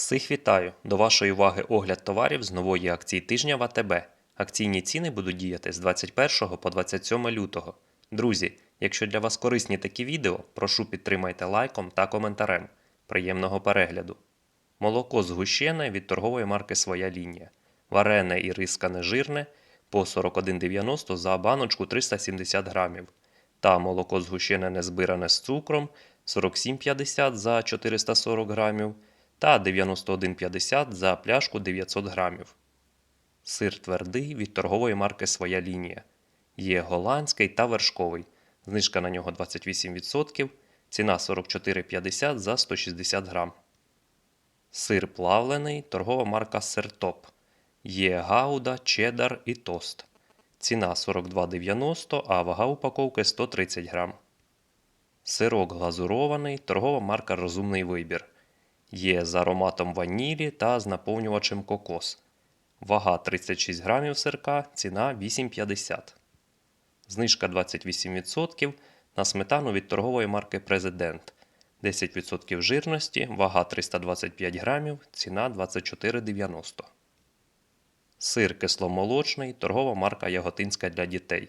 Всіх вітаю! До вашої уваги огляд товарів з нової акції тижня в АТБ. Акційні ціни будуть діяти з 21 по 27 лютого. Друзі, якщо для вас корисні такі відео, прошу підтримайте лайком та коментарем. Приємного перегляду. Молоко згущене від торгової марки Своя лінія. Варене і рискане жирне по 41,90 за баночку 370 грамів. Та молоко згущене незбиране з цукром 47,50 за 440 грамів та 91,50 за пляшку 900 грамів. Сир твердий від торгової марки Своя лінія. Є голландський та вершковий. Знижка на нього 28%, ціна 44,50 за 160 грам. Сир плавлений, торгова марка Сертоп. Є гауда, чедар і тост. Ціна 42,90, а вага упаковки 130 грам. Сирок глазурований, торгова марка Розумний вибір. Є з ароматом ванілі та з наповнювачем кокос. Вага 36 грамів сирка, ціна 8,50. Знижка 28% на сметану від торгової марки Президент. 10% жирності, вага 325 грамів, ціна 24,90. Сир кисломолочний, торгова марка Яготинська для дітей.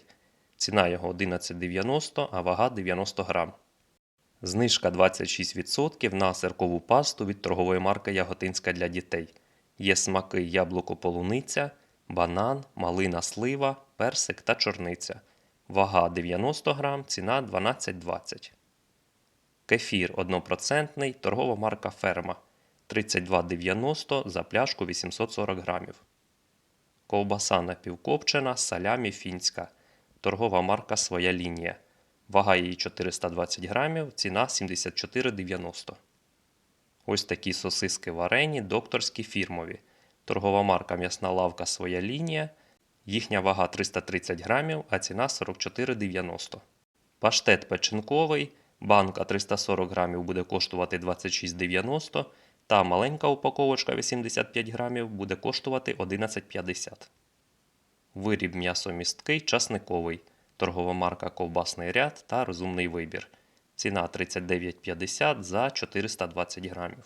Ціна його 11,90, а вага 90 грам. Знижка 26% на сиркову пасту від торгової марки Яготинська для дітей. Є смаки яблуко полуниця, банан, малина слива, персик та чорниця. Вага 90 грам, ціна 12,20. Кефір 1%, торгова марка Ферма 32,90 за пляшку 840 грамів. Ковбаса напівкопчена, салямі фінська. Торгова марка Своя лінія. Вага її 420 грамів, ціна 74,90. Ось такі сосиски варені, докторські фірмові. Торгова марка М'ясна лавка Своя лінія. Їхня вага 330 грамів, а ціна 44,90. Паштет печінковий. Банка 340 грамів буде коштувати 26,90. Та маленька упаковочка 85 грамів буде коштувати 11,50. Виріб м'ясомісткий часниковий. Торгова марка Ковбасний ряд та розумний вибір. Ціна 39,50 за 420 грамів.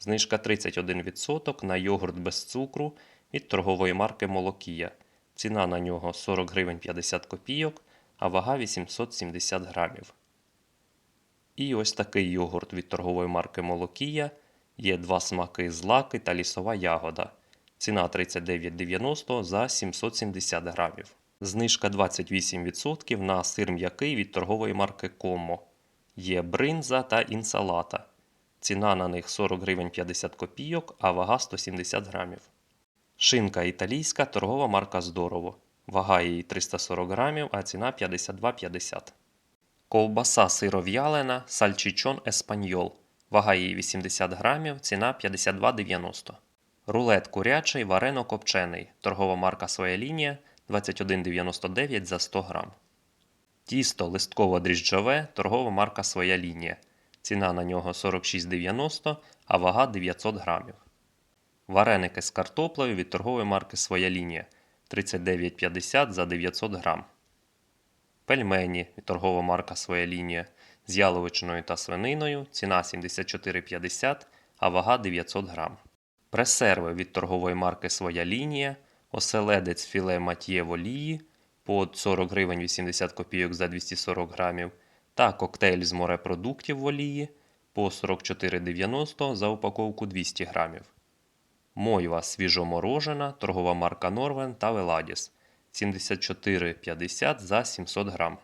Знижка 31% на йогурт без цукру від торгової марки Молокія. Ціна на нього 40 гривень 50 копійок, а вага 870 грамів. І ось такий йогурт від торгової марки Молокія. Є два смаки злаки та лісова ягода. Ціна 39,90 за 770 грамів. Знижка 28% на сир м'який від торгової марки Комо. Є бринза та інсалата. Ціна на них 40 гривень 50 копійок, а вага 170 грамів. Шинка італійська торгова марка Здорово. Вага її 340 грамів, а ціна 52,50. Ковбаса сиров'ялена сальчичон еспаньол. Вага її 80 грамів, ціна 52,90. Рулет курячий варено-копчений. Торгова марка Своя лінія 21,99 за 100 грам. Тісто листково-дріжджове, торгова марка Своя лінія. Ціна на нього 46,90, а вага 900 грамів. Вареники з картоплею від торгової марки Своя лінія 39,50 за 900 грам. Пельмені від торгова марка Своя лінія з яловичиною та свининою. Ціна 74,50, а вага 900 грам. Пресерви від торгової марки Своя лінія. Оселедець філе мат'є в олії по 40 гривень 80 копійок за 240 грамів. Та коктейль з морепродуктів в олії по 44,90 за упаковку 200 грамів. Мойва свіжоморожена, торгова марка Норвен та Веладіс 74,50 за 700 грам.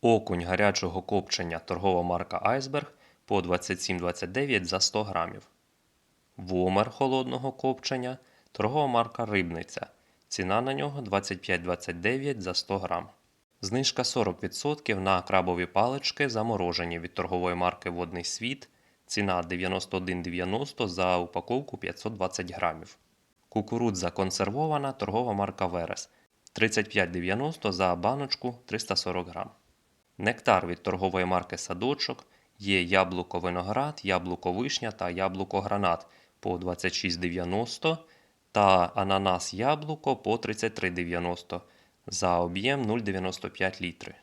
Окунь гарячого копчення торгова марка Айсберг по 27,29 за 100 грамів. Вомер холодного копчення торгова марка Рибниця. Ціна на нього 25,29 за 100 грам. Знижка 40% на крабові палички заморожені від торгової марки Водний світ. Ціна 91,90 за упаковку 520 грамів. Кукурудза консервована торгова марка Верес 35,90 за баночку 340 грам. Нектар від торгової марки Садочок є яблуко виноград, яблуко вишня та яблуко гранат по 26,90 та ананас яблуко по 33,90 за об'єм 0,95 літри.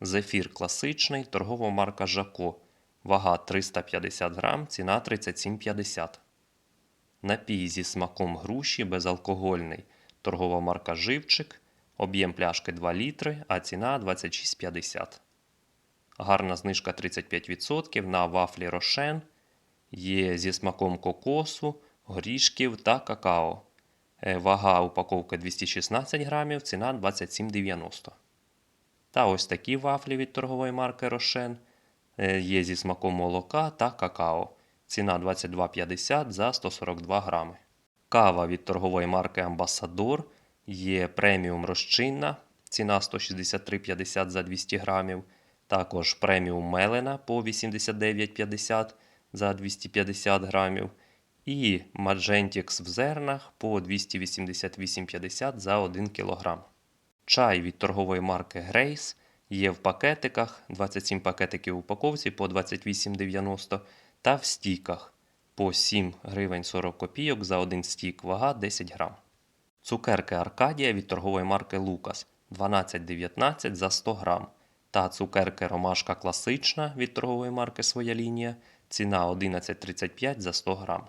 Зефір класичний, торгова марка Жако. Вага 350 грам, ціна 37,50. Напій зі смаком груші безалкогольний. Торгова марка Живчик. Об'єм пляшки 2 літри, а ціна 26,50. Гарна знижка 35% на вафлі Рошен. Є зі смаком кокосу, горішків та какао. Е, Вага упаковки 216 грамів, ціна 27,90. Та ось такі вафлі від торгової марки Рошен. Е, Є зі смаком молока та какао. Ціна 22,50 за 142 грами. Кава від торгової марки Амбасадор. Є преміум розчинна. Ціна 163,50 за 200 грамів. Також преміум мелена по 89,50 за 250 грамів. І Маджентікс в зернах по 288,50 за 1 кг. Чай від торгової марки Grace є в пакетиках 27 пакетиків в упаковці по 28,90 та в стіках по 7 гривень 40 копійок за один стік, вага 10 грам. Цукерки Аркадія від торгової марки Лукас 12,19 за 100 грам. Та цукерки Ромашка класична від торгової марки Своя лінія. Ціна 11,35 за 100 грам.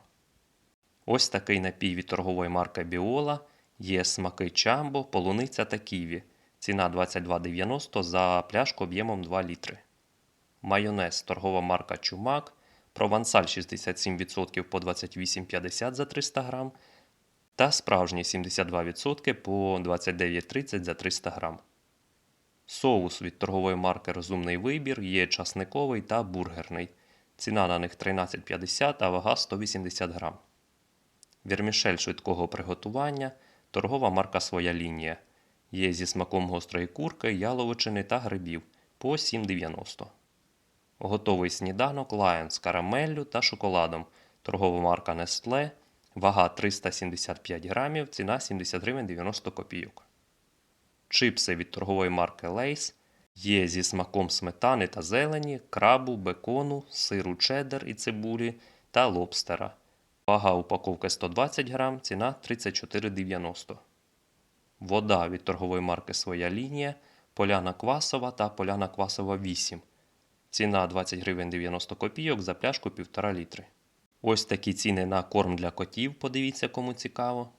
Ось такий напій від торгової марки Біола. Є смаки Чамбо, полуниця та ківі. Ціна 22,90 за пляшку об'ємом 2 літри. Майонез торгова марка Чумак. Провансаль 67% по 28,50 за 300 грам. Та справжній 72% по 29,30 за 300 грам. Соус від торгової марки Розумний вибір є часниковий та бургерний. Ціна на них 13,50, а вага 180 грам. Вірмішель швидкого приготування. Торгова марка Своя лінія. Є зі смаком гострої курки, яловичини та грибів по 7,90. Готовий сніданок Lion з карамеллю та шоколадом. Торгова марка Nestle. Вага 375 грамів, ціна 70 гривень 90 копійок. Чипси від торгової марки Lay's є зі смаком сметани та зелені, крабу, бекону, сиру чеддер і цибулі та лобстера. Вага упаковки 120 грам, ціна 34,90. Вода від торгової марки Своя лінія, поляна квасова та поляна квасова 8. Ціна 20 гривень 90 копійок за пляшку 1,5 літри. Ось такі ціни на корм для котів, подивіться, кому цікаво.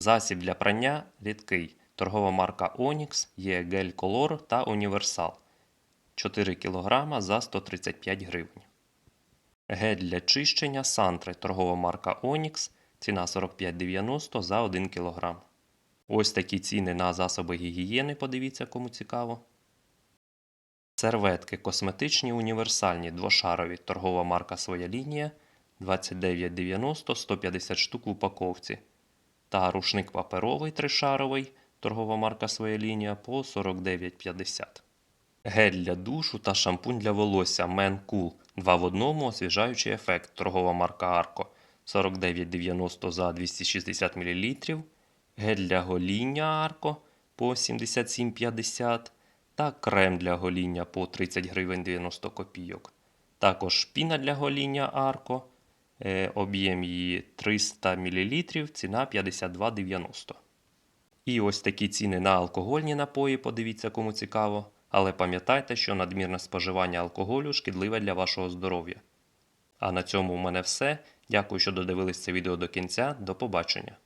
Засіб для прання рідкий. Торгова марка Onyx є гель Color та Універсал 4 кг за 135 гривень. Гель для чищення Сантри. Торгова марка Onyx. Ціна 45,90 за 1 кг. Ось такі ціни на засоби гігієни, подивіться, кому цікаво. Серветки косметичні універсальні двошарові. Торгова марка Своя лінія 29,90 150 штук в упаковці. Та рушник паперовий тришаровий. Торгова марка Своя лінія по 49,50. Гель для душу та шампунь для волосся Men Cool 2 в одному освіжаючий ефект. Торгова марка Arco 49,90 за 260 мл. Гель для гоління Arco по 77,50 та крем для гоління по 30 гривень 90 копійок. Також піна для гоління Arco. Е, об'єм її 300 мл, ціна 52,90. І ось такі ціни на алкогольні напої, подивіться, кому цікаво. Але пам'ятайте, що надмірне споживання алкоголю шкідливе для вашого здоров'я. А на цьому у мене все. Дякую, що додивились це відео до кінця. До побачення.